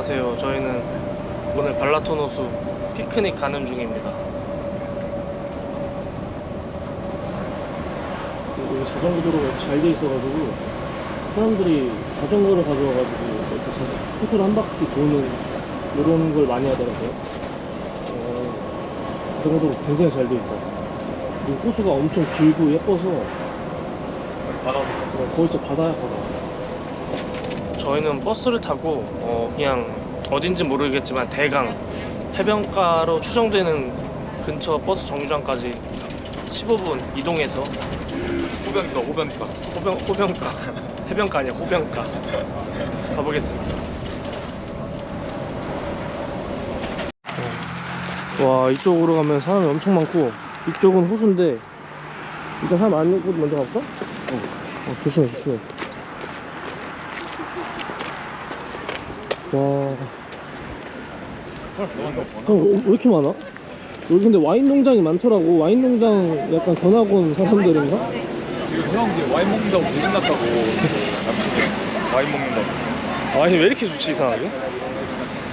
안녕하세요. 저희는 오늘 발라톤 호수 피크닉 가는 중입니다. 여기 자전거 도로가 잘 돼 있어가지고 사람들이 자전거를 가져와가지고 이렇게 자, 호수를 한 바퀴 도는 이런 걸 많이 하더라고요. 어, 자전거 도로 굉장히 잘 돼 있다. 그리고 호수가 엄청 길고 예뻐서 어, 거의 진짜 바다야 바다. 저희는 버스를 타고 어, 그냥 어딘지 모르겠지만 대강 해변가로 추정되는 근처 버스 정류장까지 15분 이동해서 호변가 호변가. 호변, 호변가. 해변가 아니야 호변가. 가보겠습니다. 와 이쪽으로 가면 사람이 엄청 많고 이쪽은 호수인데 일단 사람 많은 곳 먼저 가볼까? 어, 조심해 조심해 와 형, 왜 이렇게 많아? 여기 근데 와인 농장이 많더라고. 와인 농장 약간 견학 온 사람들인가? 지금 형 이제 와인 먹는다고 대신 났다고 와인 먹는다고 와인이 왜 이렇게 좋지 이상하게?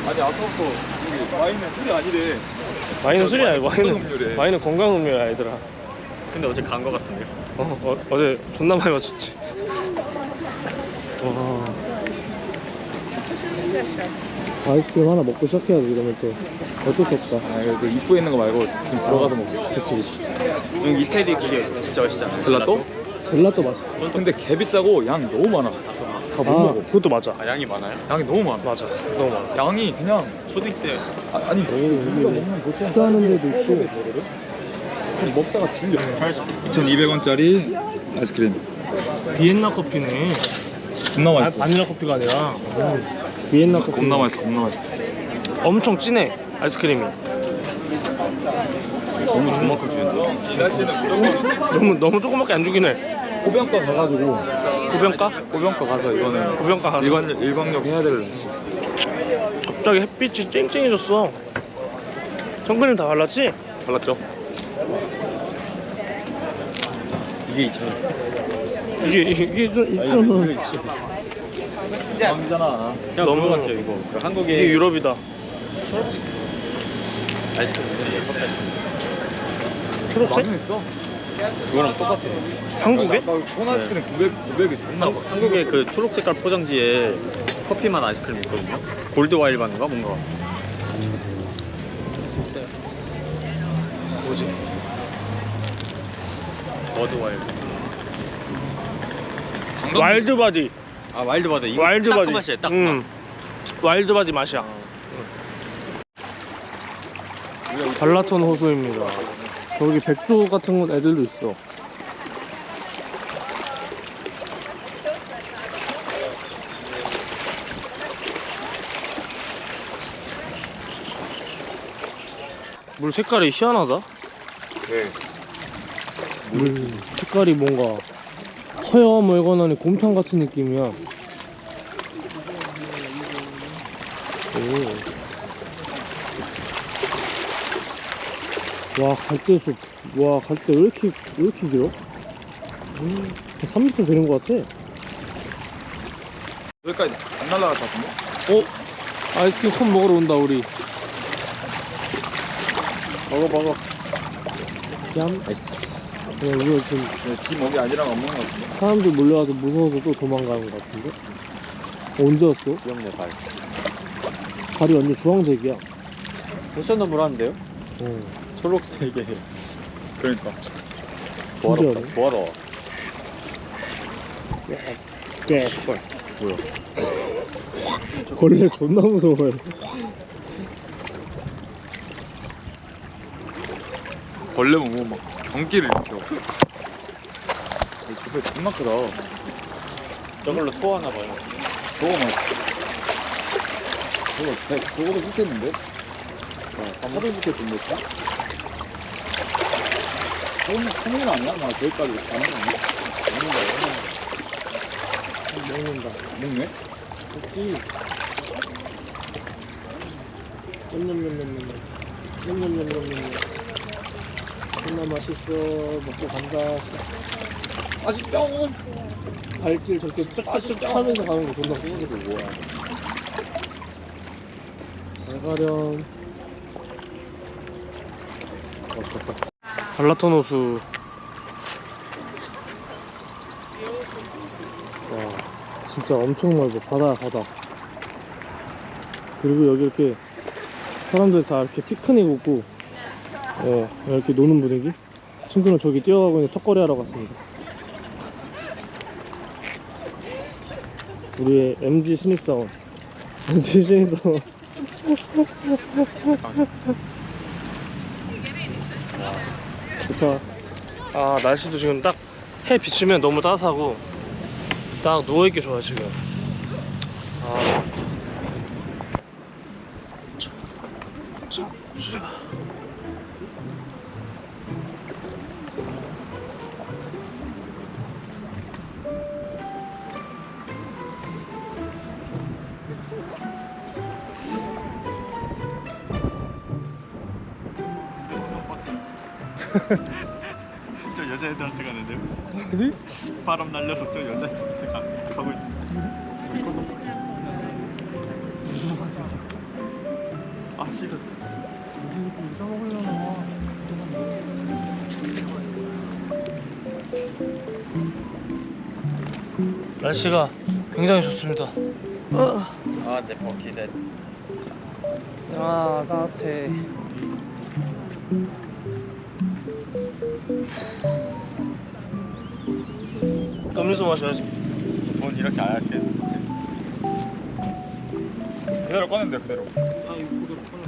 아니 아까부터 여기 와인은 술이 아니래 와인은 술이 아니고 건강 와인은 음료래. 와인은 건강 음료야 얘들아. 근데 어제 간 거 같은데요? 어, 어 어제 존나 많이 마셨지. 와 아이스크림 하나 먹고 시작해야지 이러면 또 어쩔 수 없다. 아 그래도 입구에 있는 거 말고 좀 들어가서 먹어 그치 그치. 형 이태리 그게 진짜 맛있잖아요. 젤라또? 젤라또 맛있어. 근데 개 비싸고 양 너무 많아 다 못 아 먹어 그것도 맞아. 아 양이 많아요? 양이 너무 많아 맞아. 너무 많아. 양이 그냥 초딩 때 아, 아니 우리가 먹는 보통 식사하는 데도 있고. 되거든? 그냥 먹다가 질려 2,200원짜리 아이스크림 비엔나 커피네. 겁나 아, 맛있어 바닐라 커피가 아니라 비엔나 커피. 겁나 맛있어 겁나 맛있어 엄청 진해 아이스크림이. 너무 존만큼 주는데 너무 너무 조그맣게 안 주긴 해. 호변가 가가지고 호변가? 호변가 가서 이거는 호변가 가서. 일광욕, 일광욕 해야 될 날씨 갑자기 햇빛이 쨍쨍해졌어. 선크림 다 발랐지? 발랐죠? 이게 2,000원 이게 이게 좀 있잖아. 대박이잖아 형 너무- 같아요 이거 그 한국에 이게 유럽이다. 커피 아이스크림 초록색? 있어 그거랑 똑같아요 한국에? 아이스크림 900, 900이 존나 한, 한국에 그 초록 색깔 포장지에 커피 맛 아이스크림 있거든요 골드 와일반인가 뭔가 있어요 뭐지? 버드 와일반 와일드 바디. 아 와일드바드 이거 와일드바디. 딱그 맛이에요 딱 음. 와일드 바디 맛이야. 발라톤 호수입니다. 저기 백조 같은 건 애들도 있어. 물 색깔이 희한하다. 네. 물 색깔이 뭔가 허여멀건하니 곰탕 같은 느낌이야. 오. 와 갈대숲. 와 갈대 왜 이렇게 왜 이렇게 길어? 음, 3m 되는 것 같아. 여기까지 안 날라갈 것 같은데? 어? 아이스크림 컵 먹으러 온다 우리. 먹어 먹어. 얌. 아이씨 야, 우리가 지금 지 먹이 아니라면 안 먹는 것 같은데? 사람들 몰려와서 무서워서 또 도망가는 것 같은데? 언제 왔어? 귀엽네 발 발이 완전 주황색이야. 패셔너블한데요? 어. 초록색에 그러니까 신기하네. 보아라 꽤. 뭐야 벌레 존나 무서워해. 벌레 보면 막 경기를 일으켜 저게 존나 크다 저걸로 투어하나 봐요 저거 맛있어 저거 배, 저거도 좋겠는데? 어, 사진 좋겠던데 저건 큰일 아니야? 나 저기까지 가는 거 아니야? 먹는다 먹는다. 먹네? 먹지. 냠냠냠냠냠. 냠냠냠냠냠. 존나 맛있어. 먹고 간다. 아쉽죠? 발길 저렇게 쫙쫙쫙 차면서 가는 거 존나 이게 뭐야 대가련 발라톤 호수 와 진짜 엄청 넓어 바다야 바다 그리고 여기 이렇게 사람들 다 이렇게 피크닉 오고 어 이렇게 노는 분위기? 친구는 저기 뛰어가고 있는 턱걸이 하러 갔습니다. 우리의 MG 신입사원. MG 신입사원. 좋다. 아 날씨도 지금 딱 해 비추면 너무 따뜻하고 딱 누워있기 좋아 지금. 아 저 여자애들한테 가는데요? 바람 날려서 저 여자애들한테 가, 가고 있는 아 싫어. 날씨가 굉장히 좋습니다. 아 내 버킷에. 아 따뜻해 음료수 마셔야지. 돈 이렇게 안 할게. 그대로 꺼낸대 그대로. 아 이거 그대로 꺼내.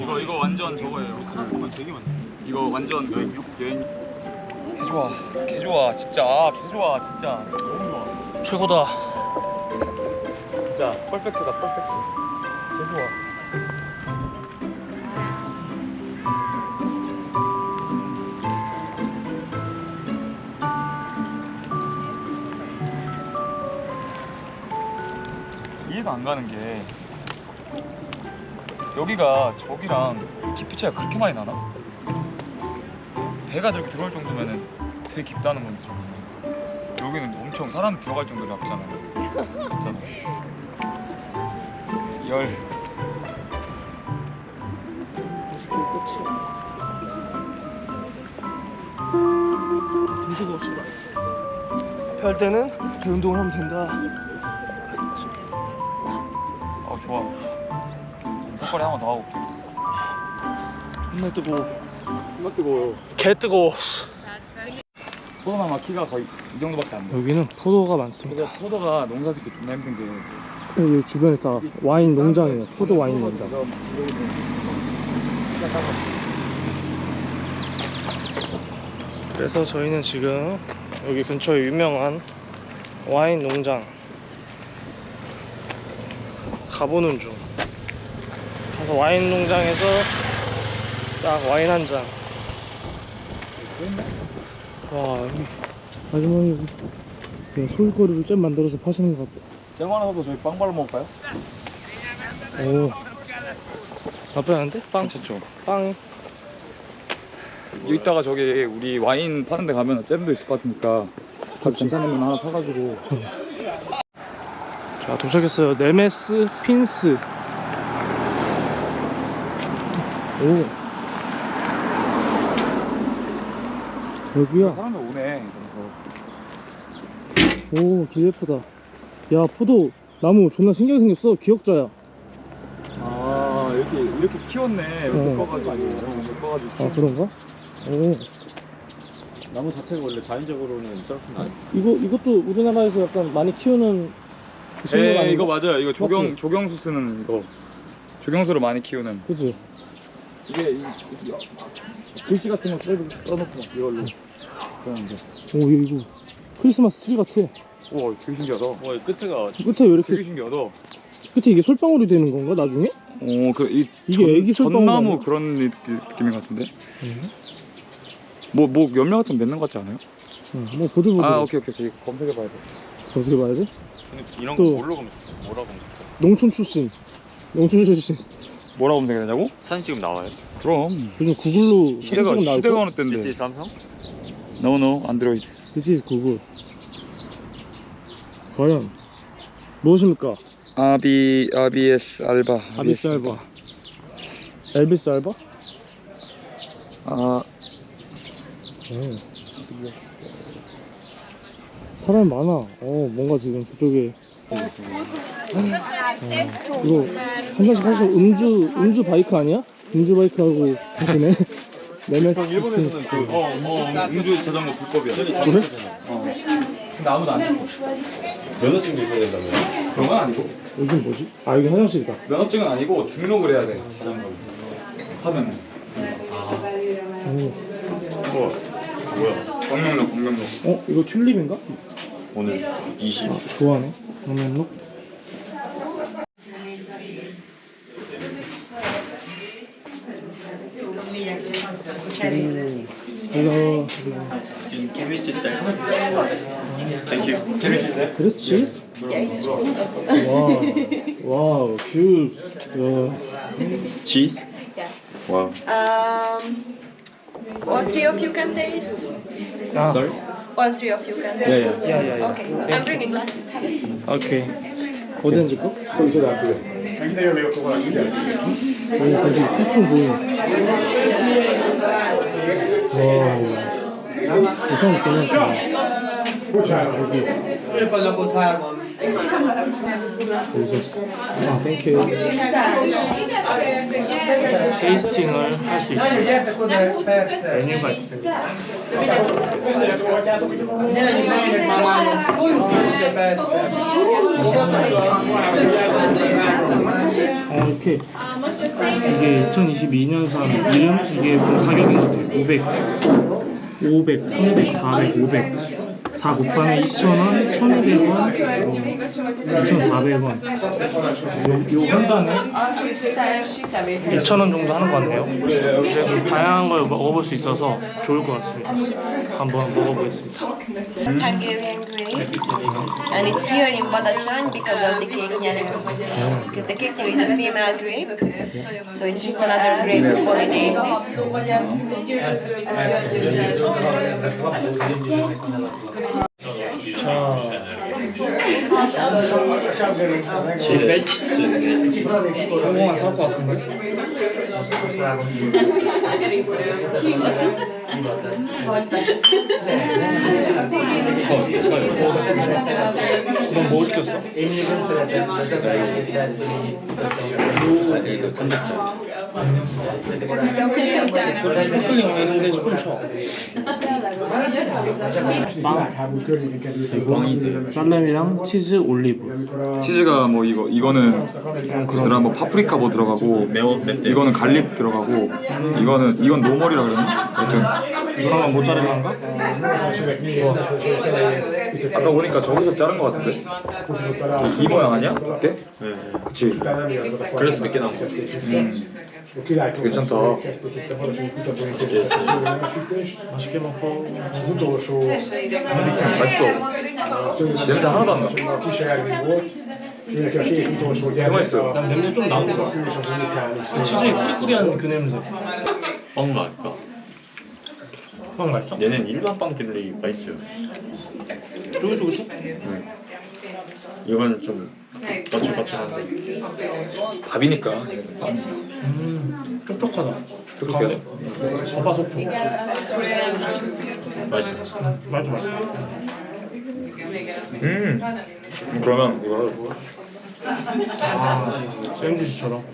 이거 이거 완전 저거예요. 잠깐만 되게 많네. 이거 완전 여행 여행. 개 좋아. 개 좋아 진짜. 아, 개 좋아 진짜. 너무 좋아. 최고다. 진짜 퍼펙트다 퍼펙트 이해가 안 가는 게 여기가 저기랑 깊이 차이가 그렇게 많이 나나? 배가 저렇게 들어올 정도면은 되게 깊다는 건데 저기는 여기는 엄청 사람 들어갈 정도로 얇잖아요 얇잖아 열. 등수가 없이 할 때는 배 운동을 하면 된다. 어 좋아 턱걸이 한번 더 하고 올게 정말 뜨거워. 정말 뜨거워요. 개 뜨거워. 포도나마 키가 거의 이 정도밖에 안 돼. 여기는 포도가 많습니다. 근데 포도가 농사 짓기 존나 힘든 게 여기 주변에 다 와인 농장이에요. 포도 와인 농장. 그래서 저희는 지금 여기 근처에 유명한 와인 농장 가보는 중. 가서 와인 농장에서 딱 와인 한 잔. 와 여기 아주머니 그냥 소일거리로 잼 만들어서 파시는 것 같다. 잼 하나 사서 저희 빵 발라 먹을까요? 오 나쁘지 않은데? 빵? 괜찮죠. 빵 이따가 저기 우리 와인 파는 데 가면 잼도 있을 것 같으니까 다 괜찮으면 하나 사가지고 자 도착했어요 네메스 핀스 오 여기야 사람들 오네. 그래서 오길 예쁘다 야 포도 나무 존나 신기하게 생겼어 기억자야 아 이렇게 이렇게 키웠네. 어. 묶어가지고. 아 그런가? 오 나무 자체가 원래 자연적으로는 저렇게 나 이거 이것도 우리나라에서 약간 많이 키우는 그 식물 아닌가? 네 이거 맞아요. 이거 조경 맞지? 조경수 쓰는 이거 조경수로 많이 키우는. 그지? 이게 이, 이, 글씨 같은 거 써 놓고 써놓고 막 이걸로 그러는데. 오 이거, 이거 크리스마스 트리 같아 와 되게 신기하다. 와 끝에가 끝에 왜 이렇게 되게 신기하다. 끝에 이게 솔방울이 되는 건가 나중에? 오그이 이게 애기 솔방울 전나무? 그런 느- 느낌인 것 같은데. 응, 뭐뭐 연명 같은 거 맺는 것 같지 않아요? 응, 뭐 보들보들 아 오케이 오케이 오케이 검색해 봐야 돼. 어떻게 봐야지? 근데 이런 또- 거 뭘로 검 뭐라고 검색해? 농촌 출신 농촌 출신 뭐라고 검색해야 되냐고? 사진 찍으면 나와요? 그럼 요즘 구글로 시대가 사진 찍으면 나올 시대가 거? 어느 때인데. BT 삼성? 노노 안드로이드. This is 구글 과연 무엇입니까? 아비 아비에스 알바 아비스 알바 엘비스 알바? 아 음. 사람 많아. 어, 뭔가 지금 저쪽에. 어, 이거 한 잔씩 하시고 음주 음주 바이크 아니야? 음주 바이크 하고 하시네. 네메시스 핀스. 어, 어, 음주 자전거 불법이야. 그래? 근데 아무도 안 해. 면허증도 있어야 된다고요? 그런 건 아니고. 여긴 뭐지? 아 여기 화장실이다. 면허증은 아니고 등록을 해야 돼. 자전거. 하면 오. 우와 뭐야 광명로 광명로. 어 이거 튤립인가? 오늘 20 아 좋아하네. 그러면 이거 Can we sit there? Thank you Can we sit there? 그래 치즈? 와우 와우. Cheese? Yeah. Wow Um, all three of you can taste. 아, Sorry? All three of you can. Yeah, yeah. Yeah, yeah, yeah. Okay, I'm bringing glasses. Have a seat. 오케이. 어디 앉을까? 저기 저기 앞에 오, 저기 술통 보이네. 와우. 이 사람 괜찮다. 여기. 아, 땡큐. 테이스팅을 할 수 있어요. 메뉴가 있습니다. 어, 이렇게 이게 2022년산 이름 이게 뭐 가격인 것 같아요. 500, 500, 300, 400, 500. 4 곱하면 2,000원, 1,200원, 2,400원. 요, 요 현상은 2,000원 정도 하는 것 같네요. 다양한 걸 먹어볼 수 있어서 좋을 것 같습니다. 한번 먹어보겠습니다. Hungarian grape, and it's here in Badacsony because of the cake nyelő. Because the cake is a female grape, so it's, it's another grape pollinated. 자, 치즈케이크? 성공한 살것 같은데? 넌뭐 시켰어? 스파클링 와 인인데 조금 쳐. 빵. 살렘이랑 치즈 올리브. 치즈가 뭐 이거 이거는 들어 뭐 파프리카 뭐 들어가고 매워 맵대 이거는 갈릭 들어가고 이거는 이건 노멀이라 그랬나? 하여튼 이거랑 모짜렐라인가? 아까 보니까 저기서 자른 거 같은데? 저이 모양 아니야? 그때? 그치 그래서 늦게 나온 거 괜찮다 맛있게 먹고. 맛있어 냄새 하나도 안 나. 개 맛있어요 난 냄새 좀 나고. 치즈의 꾸리꾸리한 그 냄새. 빵 맛있다 빵 맛있어? 얘는 일반 빵들이 맛있어요 쫄깃쫄깃해? 이건 좀 거칠거칠한데 밥이니까 음, 촉촉하다. 촉촉해요? 바바 소프. 맛있어 맛있어, 맛있어. 음 그러면 이거를 아, 샌드위치처럼.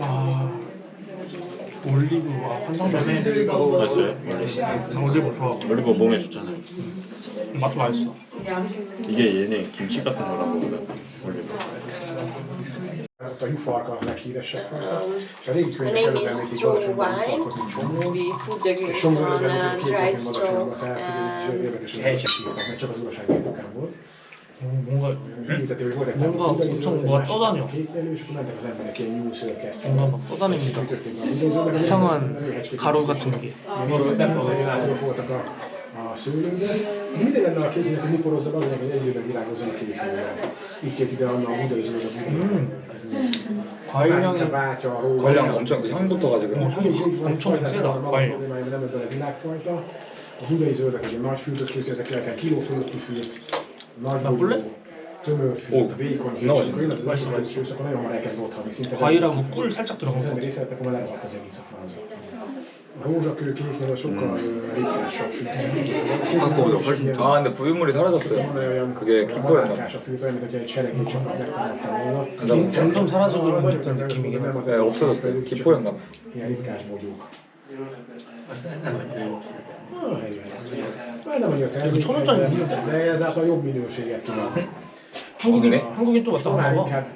아, 올리브, 와, 환상적이네. 맞죠? 나 올리브 좋아. 올리브 몸에 좋잖아요 맛도 맛있어. 이게 얘네 김치 같은 거라고 하거든 올리브 a jufarka a leghíresebb fajta. És The könyvek name is Balacsonyban wine. We put the grapes on uh, dried straw Balacsonyban, tehát hogy csak az uraság birtokán volt. 어, 뭔가, 뭔가 엄청 뭐가 떠다녀. 뭔가 막 떠다닙니다. 이상한 가루 같은 게. 과일 향이 bátya, róla. 관량 엄청 그 향부터가 지금 어, 향이 엄청 세다, 과일. Nagy vékony akkor az akkor nagyon elkezd otthagyni, szinte 과일하고 꿀 살짝 들어간 az 거 emberi szeretek, akkor lerohadt az egész a francba. A rózsakő kéknél sokkal mm. ritkásabb fűt. 아 근데 부유물이 사라졌어요. 그게 기뻐였나? ritkásabb fűt, olyan, mint hogyha egy seregény csapat megtámadta volna. 점- 점점 듯한 nem 느낌이긴 하다 네, 없어졌어요. 기뻐였나 봐. Ilyen ritkás bogyók. Ah, helyén. Már nem annyira termékeny, 천 원짜리 de- millió de ezáltal jobb minőséget tudnak. 한국인, 네. 한국인 또 왔다 Talán 갔나 봐 inkább,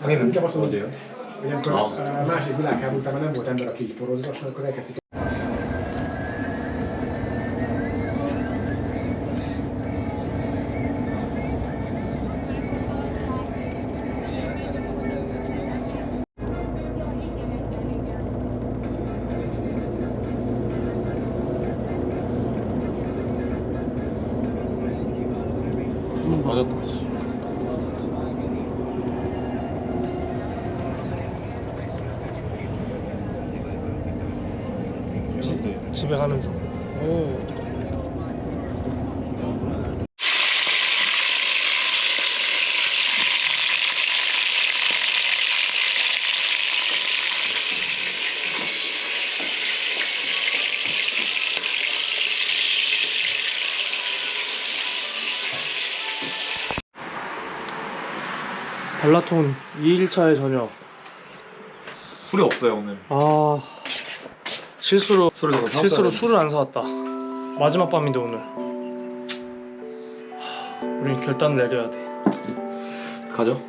하긴 inkább azt mondom, hogy amikor a másik világháború után már nem volt ember, aki így porozgasson, akkor elkezdték 집에 가는 중. 발라톤 2일차의 저녁. 술이 없어요 오늘. 아 실수로 술을 사왔어야 실수로. 술을 안 사왔다. 마지막 밤인데 오늘. 하, 우린 결단 내려야 돼. 가죠.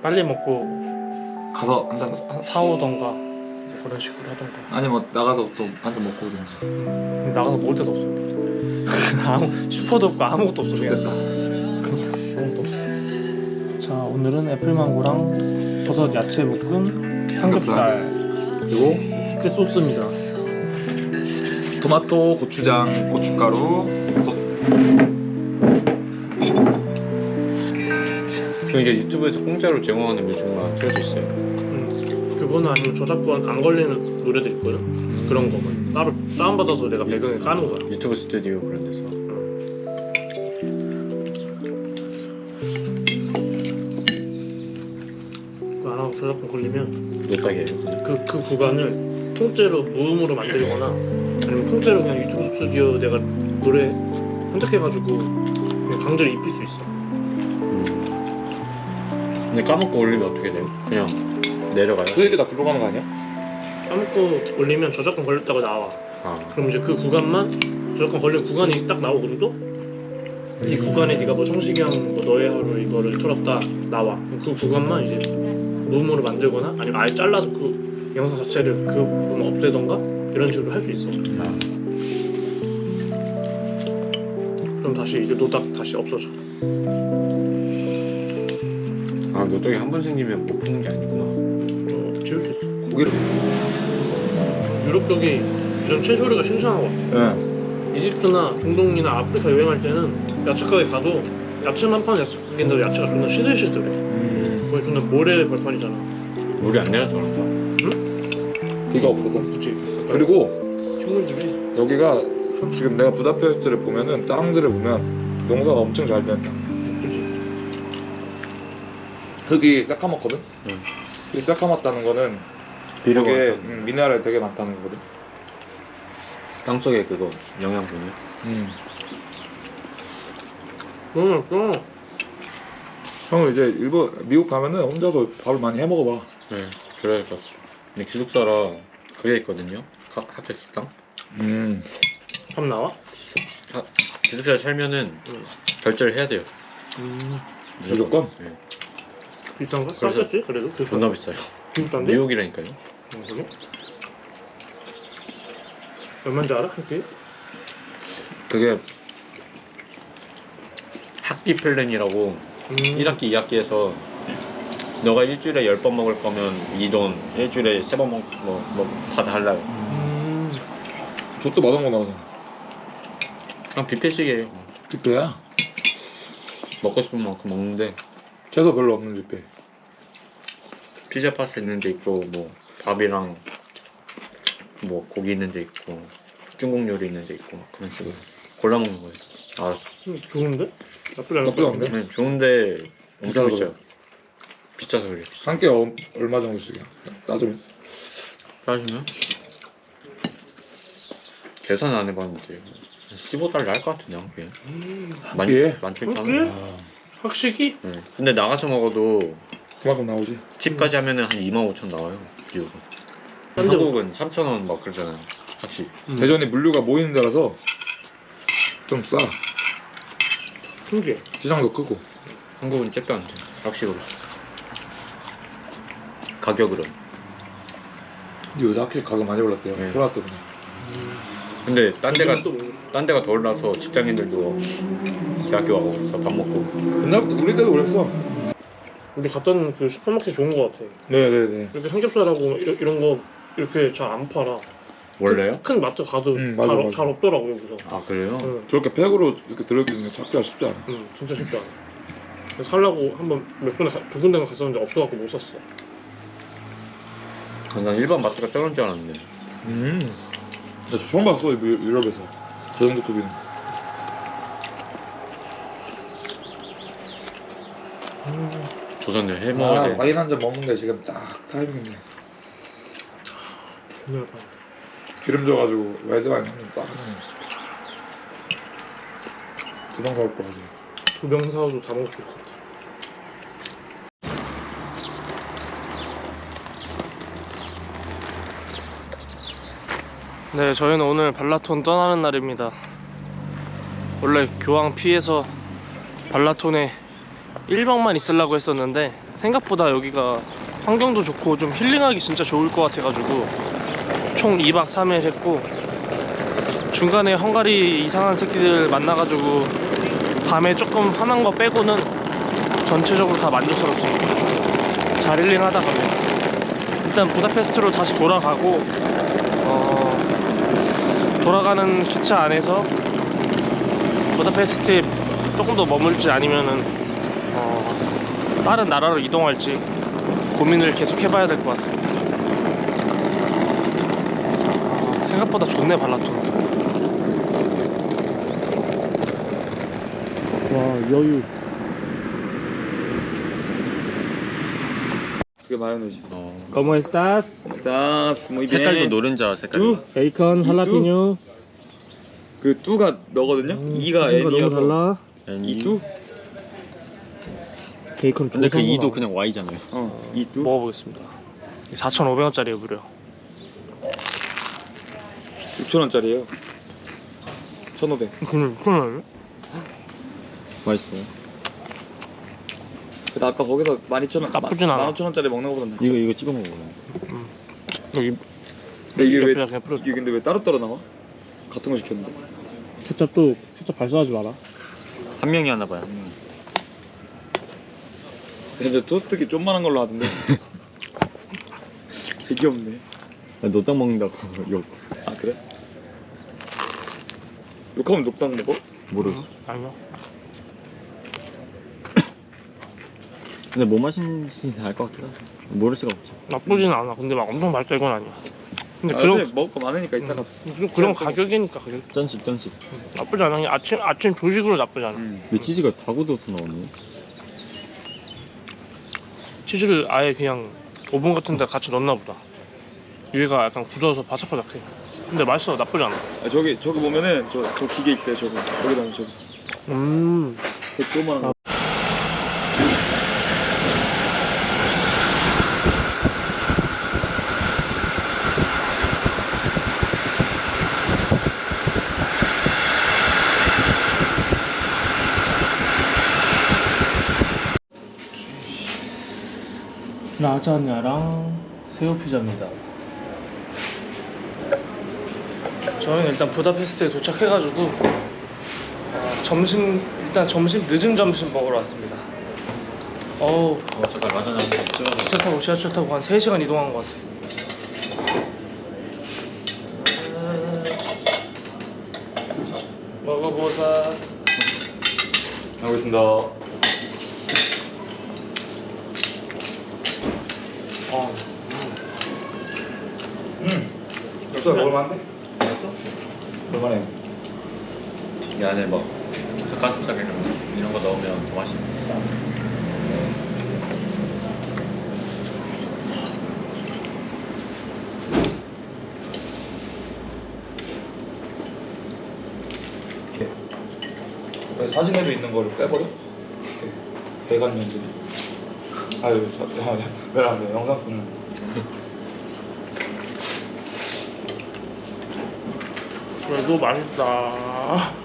빨리 먹고 가서 한잔 사- 사오던가 뭐 그런 식으로 하던가. 아니 뭐 나가서 또 한 잔 먹고 오든지. 근데 나가서 먹을 데도 없어. 아무, 슈퍼도 없고 아무것도 없어 그냥. 좋겠다. 그냥 아무것도 없어. 자 오늘은 애플망고랑 버섯 야채 볶음 삼겹살. 그리고 특제 소스입니다 토마토, 고추장, 고춧가루, 소스. 저 이제 유튜브에서 공짜로 제공하는 뮤직만 틀어져 있어요. 음, 그거는 아니면 저작권 안 걸리는 노래들 있거든 그런 거만 따로 다운 받아서 내가 배경에 까는 거야 유튜브 스튜디오 그런 데서. 그거 안 하고 저작권 걸리면 노딱이에요. 그, 그 구간을 통째로 무음으로 만들거나 아니면 통째로 그냥 유튜브 스튜디오 내가 노래 선택해가지고 그냥 강제로 입힐 수 있어 음. 근데 까먹고 올리면 어떻게 돼요? 그냥 내려가요? 수익이 다 들어가는 거 아니야? 까먹고 올리면 저작권 걸렸다고 나와 아, 그럼 이제 그 구간만 저작권 걸린 구간이 딱 나오거든 또? 이 구간에 네가 뭐 성시경 뭐 너의 하루 이거를 틀었다 나와 그럼 그 구간만 이제 무음으로 만들거나 아니면 아예 잘라서 그 영상 자체를 그 부분 없애던가 이런 식으로 할 수 있어 아. 그럼 다시 이제 노딱 다시 없어져 아 노딱이 한 번 생기면 못 푸는 게 아니구나. 어, 지울 수 있어 고기를. 유럽 쪽이 이런 채소류가 같아 네. 이집트나 중동이나 아프리카 여행할 때는 야채 가게 가도 야채만 파는 야채 가게인데도 야채가 존나 시들시들해 음. 거기 존나 모래 벌판이잖아 물이 안 내려서 그런가? 비가 없어서. 그치 그리고 식물들이 여기가 지금 내가 부다페스트를 보면은 땅들을 보면 농사가 엄청 잘 된다. 그치 흙이 새카맣거든. 응. 이 새카맣다는 거는 비료가. 음, 미네랄이 되게 많다는 거거든. 땅 속에 그거 영양분이요? 음. 너무 맛있어 형은 이제 일본 미국 가면은 혼자서 밥을 많이 해 먹어봐. 네. 그래서 근데 기숙사라 그게 있거든요. 각 학교 식당. 음. 밥 나와? 기숙사에 살면은 응. 결제를 해야 돼요. 음 무조건? 네. 비싼가? 그래서 싸겠지 그래도 그 존나 비싸요. 비싼데? 미국이라니까요. 어, 그래? 얼마인지 알아? 그게? 그게 학기 플랜이라고 음. 1학기, 2학기에서 너가 일주일에 10번 먹을 거면 이 돈, 일주일에 3번 먹, 뭐, 뭐, 다 달라요. 음. 족도 맛없는 거 나오잖아. 그냥 뷔페식이에요. 뷔페야? 먹고 싶은 만큼 먹는데, 채소 별로 없는 뷔페. 피자 파스타 있는 데 있고, 뭐, 밥이랑, 뭐, 고기 있는 데 있고, 중국 요리 있는 데 있고 막 그런 식으로 골라 먹는 거지. 알았어. 음, 좋은데? 나쁘지 것 않네. 같은데? 네, 좋은데 엄청 비싸서 비싸요. 비싸서 그래. 한개 어, 얼마 정도씩이야? 따지면 따지면 계산 안 해봤는데 15달러 할 것 같은데 한 개. 만 개에? 만칠천 한 원. 아, 확실히? 네. 근데 나가서 먹어도 그만큼 나오지. 팁까지 하면은 한 2만 5천 나와요. 비용은. 딴데 한국은 3천 원 막 그러잖아요. 확실히. 음. 대전에 물류가 모이는 데라서 좀 싸. 신기해. 시장도 크고. 한국은 잽도 안 돼. 확실히. 가격으로. 근데 요새 확실히 가격 많이 올랐대요. 네. 코로나 때문에. 근데 딴 데가 또 뭐- 딴 데가 더 올라서 직장인들도 대학교 와서 밥 먹고 옛날부터 우리 때도 그랬어. 우리 갔던 그 슈퍼마켓 좋은 거 같아. 네네네. 이렇게 삼겹살하고 이런, 이런 거 이렇게 잘 안 팔아. 원래요? 큰 마트 가도 음, 잘, 맞아, 없- 맞아. 잘 없더라고 여기서. 아 그래요? 응, 저렇게 팩으로 이렇게 들어있는 게 찾기가 쉽지 않아. 응, 진짜 쉽지 않아. 그래서 살라고 한번 몇 군데 가- 두 군데가 갔었는데 없어갖고 못 샀어. 난 일반 마트가 적은 줄 알았는데 음. 나 처음 봤어 유- 유럽에서 저 정도 크기는. 조선을 아, 해먹어야 돼 와인 한잔 먹는 게 지금 딱 타이밍이네. 기름 져가지고 와이드 와인 한잔 딱 하면 두병 사올 거 가지고. 두병 사도 다 먹을 수 있을 것 같아. 네, 저희는 오늘 발라톤 떠나는 날입니다. 원래 교황 피해서 발라톤에 1박만 있으려고 했었는데 생각보다 여기가 환경도 좋고 좀 힐링하기 진짜 좋을 것 같아가지고 총 2박 3일 했고 중간에 헝가리 이상한 새끼들 만나가지고 밤에 조금 화난 거 빼고는 전체적으로 다 만족스럽습니다. 잘 힐링하다 가네요. 일단 부다페스트로 다시 돌아가고 어, 돌아가는 기차 안에서 부다페스트에 조금 더 머물지 아니면은 어, 다른 나라로 이동할지 고민을 계속 해봐야 될 것 같습니다. 아, 생각보다 좋네 발라톤. 와 여유. 그게 마요네즈. 어. ¿Cómo estás? 자, muy 색깔도 노른자 색깔 두? 베이컨, 할라피뇨. 그 뚜가 너거든요. 음, 이가 순서가 너무 N이어서 달라. 이 뚜? 베이컨 근데 그 조선 2도 나와. 그냥 Y잖아요 어, 이 뚜. 먹어보겠습니다. 4,500원짜리예요 무려. 6천 원짜리예요. 1,500. 그냥 그냥 맛있어요 근데 아까 거기서 12,000원, 나쁘진 않아. 15,000원짜리 먹는 것보다 낫죠. 이거 이거 찍어 먹어요 여기 근데 이게 왜 옆에다 그냥 뿌려. 이게 근데 왜 따로따로 나와? 같은 거 시켰는데. 케첩도 케첩 발사하지 마라. 한 명이 하나 봐요 저 토스트기 좀만한 걸로 하던데. 개 귀엽네. 노딱 먹는다고 욕 아 그래? 욕하면 녹당 먹어? 모르겠어 아니요. 근데 뭐 마시는지 알것 같긴 하다 모를 수가 없죠 나쁘진 않아. 근데 막 엄청 맛있다 이건 아니야. 근데 아, 그런 먹을 거 많으니까 이따가. 음, 그런 가격이니까 가격. 짠식 짠식 나쁘지 않아. 그냥 아침 아침 조식으로 나쁘지 않아. 음. 근데 치즈가 다 굳어서 나오네 치즈를 아예 그냥 오븐 같은데 같이 넣나 보다. 위에가 약간 굳어서 바삭바삭해. 근데 맛있어. 나쁘지 않아. 아, 저기 저기 보면은 저 저 기계 있어요. 저거 여기다 저기. 음. 그 조그만한 거. 라자냐랑 새우 피자입니다. 저희는 일단 부다페스트에 도착해가지고 어, 점심 일단 점심 늦은 점심 먹으러 왔습니다. 어우 어 잠깐 라자냐 한번 찍어줘 기차 타고 지하철 타고 한 3시간 이동한 것 같아. 먹어보자. 알겠습니다. 어. 볼만해요. 이 안에 뭐 닭가슴살 이런 거, 이런 거 넣으면 더 맛있네. 사진에도 있는 거를 빼버려? 배관 연습. 아유, 왜안 돼? 영상 끊는. 그래도 맛있다